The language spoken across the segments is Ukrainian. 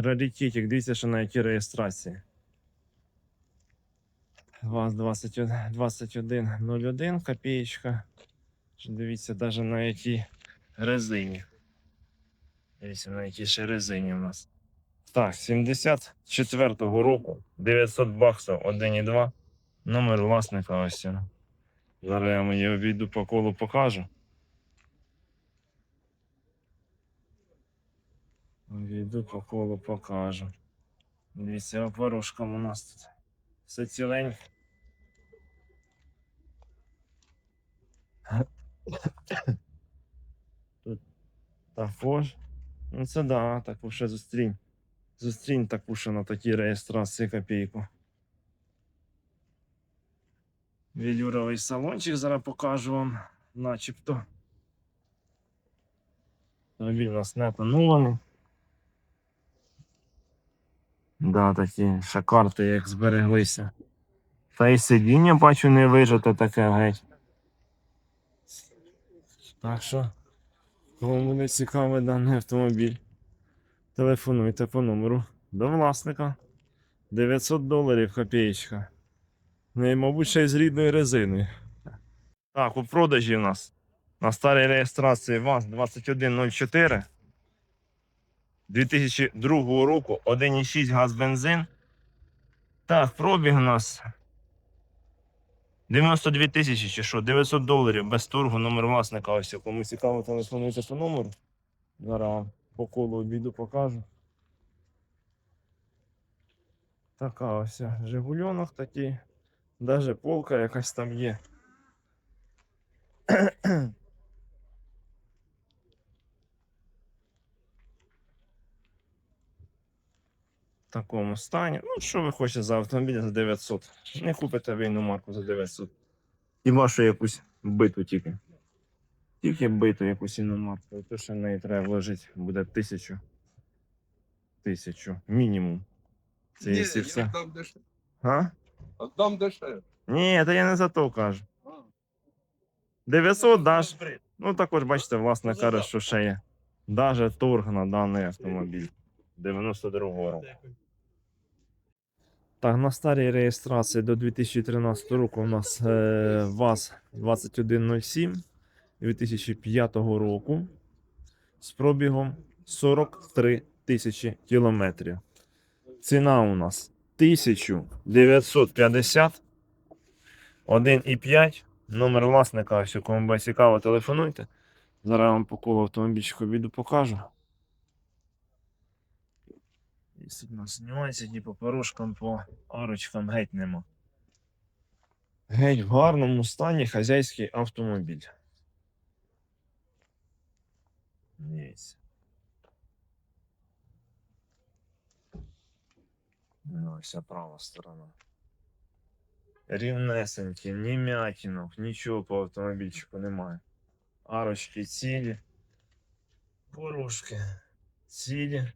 Раритетик, дивіться, що на якій реєстрації. ВАЗ 2101 копеечка. Дивіться, навіть на якій резині. Дивіться, на якій ще резині у нас. Так, 74-го року, 900 баксів, 1,2. Номер власника ось. Зараз я мені обійду по колу покажу. Обійду по колу покажу. Дивіться, опорожком у нас тут. Все ціленьке. Тут також. Ну це да, таку ще зустрінь. Зустрінь таку ще на такій реєстрації копійку. Велюровий салончик зараз покажу вам, начебто. Автомобіль у нас не тонований. Да, такі ще карти як збереглися. Та й сидіння бачу не вижите таке геть. Так що, кому буде цікавий даний автомобіль, телефонуйте по номеру до власника. 900 доларів копієчка. Ну і, мабуть, ще й з рідною резиною. Так, у продажі у нас на старій реєстрації ВАЗ 2104 2002 року 1,6 газ бензин. Так, пробіг у нас 92 тисячі чи що, 900 доларів без торгу, номер власника. Ось кому цікаво, телефонуйте по номеру. Зараз вам по колу обіду покажу. Така ось Жигульонок такий. Даже полка якась там є. В такому стані. Ну, що ви хочете за автомобіль за 900? Не купите війну марку за 900. Хіба що якусь биту тільки. Тільки биту якусь іномарку. То що в неї треба вложити буде тисячу. Тисячу. Мінімум. Це Ні, якщо я все. А? Отдам дешевле. Ні, та я не за то кажу. 900 даш. Ну також бачите, власне каже, що ще є. Даже торг на даний автомобіль 92-го року. Так, на старій реєстрації до 2013 року у нас е, ВАЗ 2107 2005 року з пробігом 43 тисячі кілометрів. Ціна у нас 1950 1,5. Номер власника, ось кому буде цікаво, телефонуйте. Зараз я вам по колу автомобільчику віду покажу. І тут у нас нюансів, ні по порожкам, по арочкам геть нема. Геть в гарному стані хазяйський автомобіль. Дивіться. Ну, ось права сторона. Рівнесенькі, ні м'ятінок, нічого по автомобільчику немає. Арочки цілі. Порушки цілі.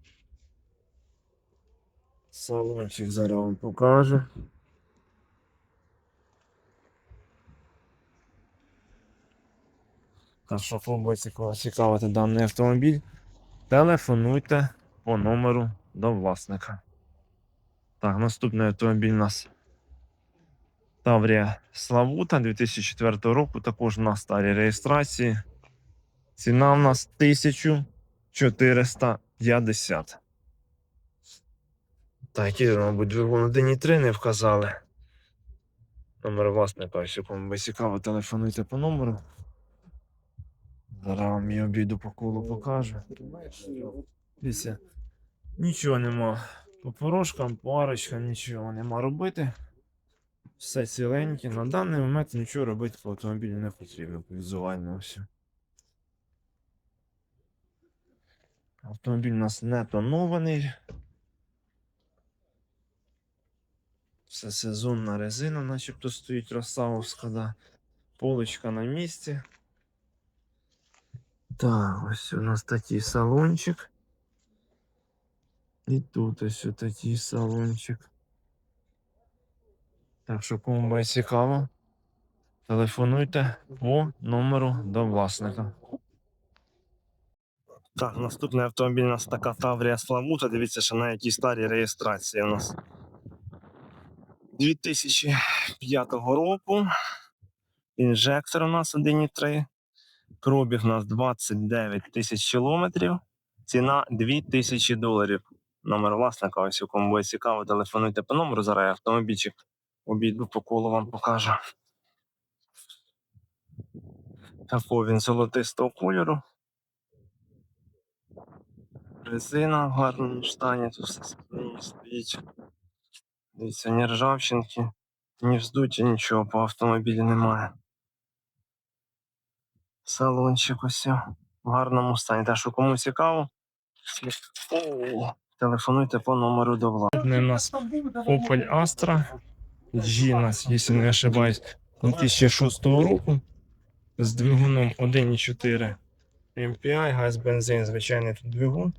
Салончик зараз вам покажу. Так що буде цікавити даний автомобіль, телефонуйте по номеру до власника. Так, наступний автомобіль у нас Таврія Славута 2004 року, також на старій реєстрації. Ціна у нас 1450. Так, які, мабуть, двигун 1.3 не вказали. Номер власника, якщо кому би цікаво, телефонуйте по номеру. Зараз вам і обіду по колу покажу. Дивіться, нічого нема. По порожкам, по арочкам нічого нема робити. Все ціленьке. На даний момент нічого робити по автомобілю не потрібно по візуально все. Автомобіль у нас не тонований. Все сезонна резина, начебто стоїть Росавовська, да. Полочка на місці. Так, ось у нас такий салончик. І тут ось такий салончик. Так що кому буде цікаво, телефонуйте по номеру до власника. Так, наступний автомобіль у нас така Таврія Славута. Дивіться, що на якій старій реєстрації у нас. 2005 року. Інжектор у нас 1,3. Пробіг у нас 29 тисяч кілометрів. Ціна 2000 доларів. Номер власника, ось у кому буде цікаво, телефонуйте по номеру. Зараз автомобільчик обійду по колу вам покажу. Такого він золотистого кольору. Резина в гарному стані, тут все стоїть. Дивіться, ні ржавчинки, ні вздуття, нічого по автомобілі немає. Салончик ось в гарному стані. Так що кому цікаво, телефонуйте по номеру до влади. У нас Opel Astra. G нас, якщо не ошибаюсь, 2006 року з двигуном 1,4 MPI, газ, бензин, звичайний тут двигун.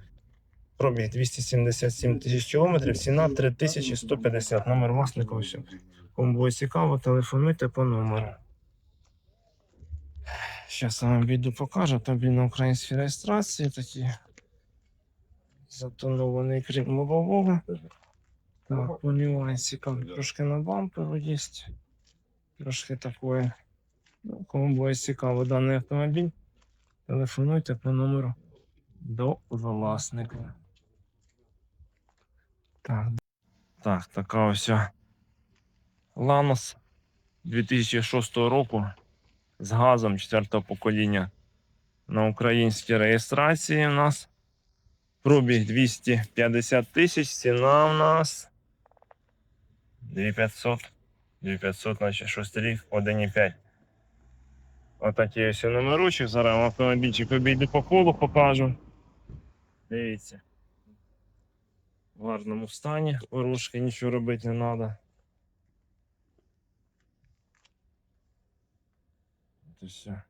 Пробіг 277 тисяч кілометрів, ціна 3150. Номер власника ось. Кому буде цікаво, телефонуйте по номеру. Зараз я вам відео покажу. Автомобіль на українській реєстрації такі. Затонований крім лобового. Так, по нюансі там трошки на бамперу є. Трошки такое. Ну, кому буде цікаво даний автомобіль, телефонуйте по номеру до власника. Так, так, така ось Ланос 2006 року з газом 4 покоління на українській реєстрації у нас. Пробіг 250 тисяч, ціна у нас 2500. 2500, значить 6 рік, 1,5. Отакий ось номерочок. Зараз автомобільчик обійду по колу покажу. Дивіться. В гарному стані, порушки, нічого робити не треба. Це все.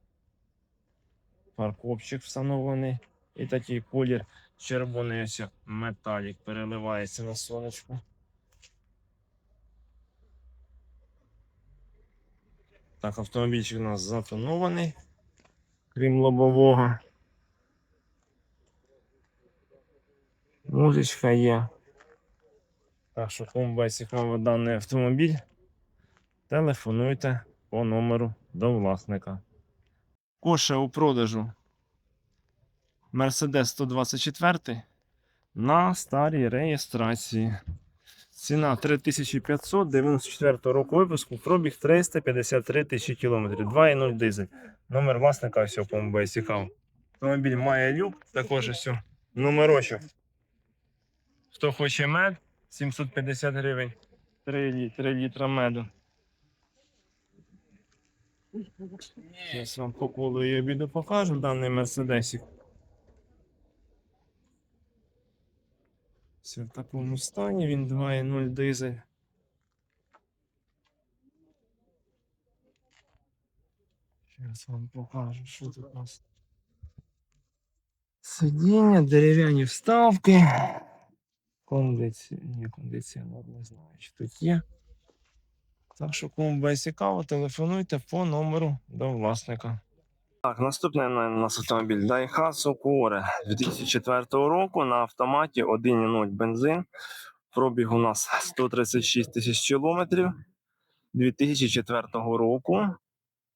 Парковчик встановлений. І такий колір червоний ось металік переливається на сонечку. Так, автомобільчик у нас затонований, крім лобового. Музичка є. Так що, кому буде цікаво даний автомобіль, телефонуйте по номеру до власника. Коша у продажу Mercedes 124 на старій реєстрації. Ціна 3500 94 року випуску, пробіг 353 тисячі кілометрів, 2,0 дизель. Номер власника все, кому буде цікаво. Автомобіль має люк, також все. Номерочок. Хто хоче мед, 750 гривень. 3, лі- 3 літра меду. Зараз вам по колу і обіду покажу даний мерседесик. Все в такому стані, він 2.0 дизель. Зараз вам покажу, що тут у нас. Сидіння, дерев'яні вставки. Кондиці... Ні, кондиціонер не знаю, чи тут є. Так що, кому буде цікаво, телефонуйте по номеру до власника. Так, наступний на- нас автомобіль Daihatsu Core 2004 року на автоматі 1.0 бензин. Пробіг у нас 136 тисяч кілометрів 2004 року.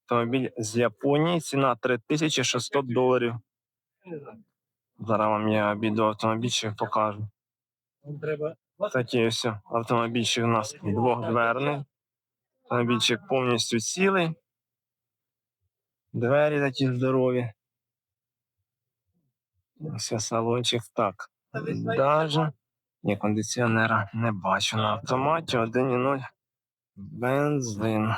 Автомобіль з Японії, ціна 3600 доларів. Зараз вам я відео автомобільчик покажу. Такий ось автомобільчик у нас двохдверний. Автомобільчик повністю цілий. Двері такі здорові. Ось салончик так. Даже ні, кондиціонера не бачу на автоматі 1.0 бензин.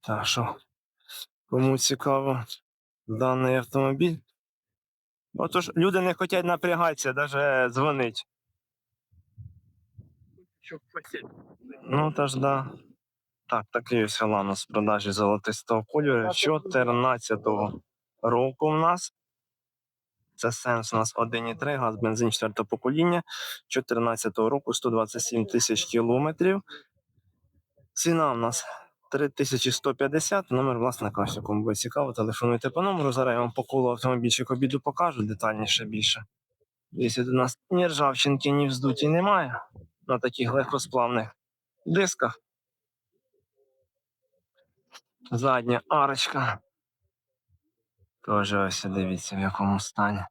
Так що, кому цікаво даний автомобіль. Отож, люди не хочуть напрягатися, навіть дзвонить. Ну, та ж да. Так, такий ось Ланос з продажі золотистого кольору 14-го року в нас. Це сенс у нас 1,3, газ, бензин 4 покоління. 14-го року 127 тисяч кілометрів. Ціна у нас 3150, номер власника. Ось буде цікаво, телефонуйте по номеру. Зараз я вам по колу автомобільчик обіду покажу детальніше більше. Якщо до нас ні ржавчинки, ні вздуті немає на таких легкосплавних дисках. Задня арочка. Теж ось дивіться в якому стані.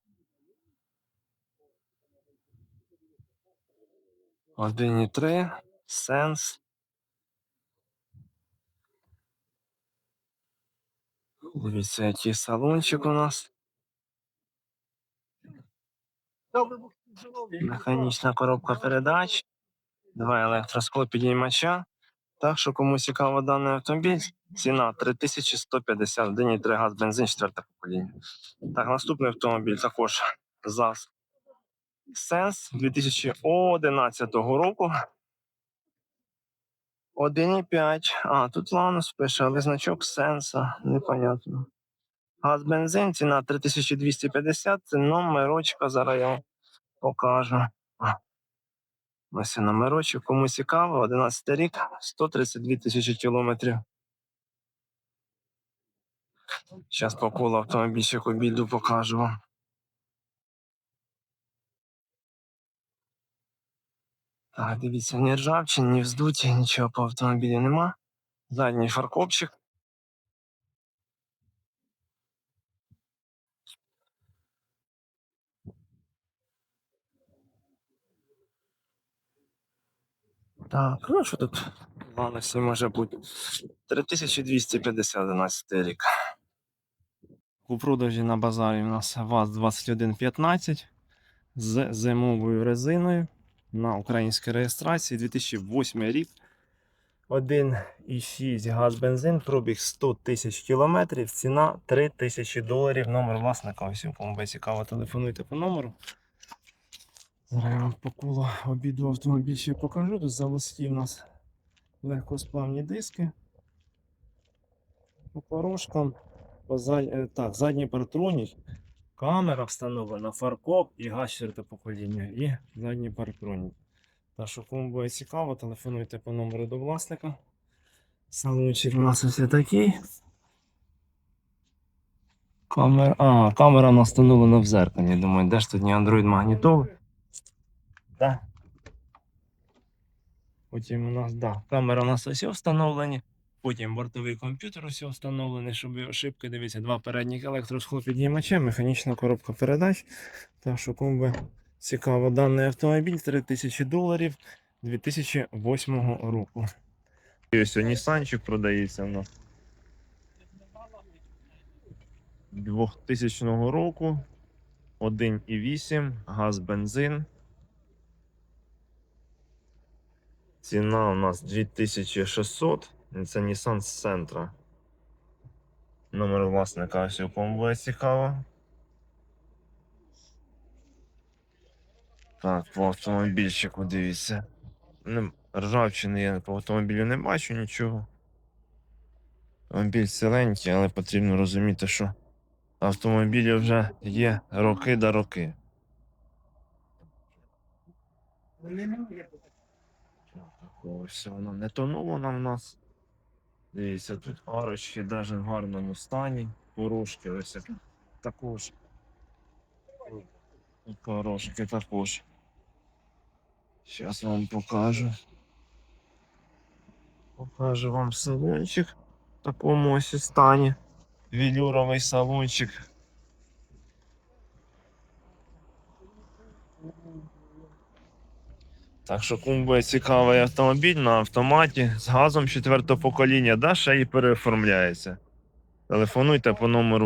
Один і три. Сенс. Дивіться, який салончик у нас. Механічна коробка передач. Два електросклопідіймача. Так що кому цікаво даний автомобіль, ціна 3150 день і 3 газ, бензин, четверте покоління. Так, наступний автомобіль також ЗАЗ Сенс 2011 року. 1,5. А, тут Ланус пише, але значок Сенса, непонятно. Газ бензин, ціна 3250, це номерочка, зараз я покажу. Ось номерочок, кому цікаво, 11 рік, 132 тисячі кілометрів. Зараз по колу автомобільчик обіду покажу вам. Так, дивіться, ні ржавчин, ні вздуті, нічого по автомобілі нема. Задній фаркопчик. Так, ну що тут? Ланосі може бути 3250 11 рік. У продажі на базарі у нас ВАЗ-2115 з зимовою резиною на українській реєстрації 2008 рік. 1,6 газ бензин, пробіг 100 тисяч кілометрів, ціна 3 тисячі доларів. Номер власника. Ось кому буде цікаво, телефонуйте по номеру. Зараз я вам по колу обіду автомобіль ще покажу. Тут заводські у нас легкосплавні диски. По порожкам. По зад... е, Так, задній партронік. Камера встановлена, фаркоп і газ четверте покоління. І задній партронік. Так що кому буде цікаво, телефонуйте по номеру до власника. Салончик у нас ось такий. Камера. А, камера у встановлена в зеркалі. Думаю, де ж тут не Android магнітоли? Так. Потім у нас, да, камера у нас ось встановлені. Потім бортовий комп'ютер ось встановлений, щоб ошибки. Дивіться, два передніх електросхлопіднімача, механічна коробка передач. Так що кому би цікаво даний автомобіль 3000 доларів 2008 року. І ось Нісанчик продається в нас. 2000 року. 1,8, газ бензин. Ціна у нас 2600. Це Nissan Sentra. Номер власника ось кому буде цікаво. Так, по автомобільчику дивіться. Ржавчини я по автомобілю не бачу нічого. Автомобіль ціленький, але потрібно розуміти, що автомобілі вже є роки до роки. Ось воно не тонуло нам в нас. Дивіться, тут арочки навіть в гарному стані. Порожки ось як також. Порожки також. Зараз вам покажу. Покажу вам салончик в такому ось стані. Велюровий салончик. Так що кому цікавий автомобіль на автоматі з газом четвертого покоління, да, ще і переоформляється. Телефонуйте по номеру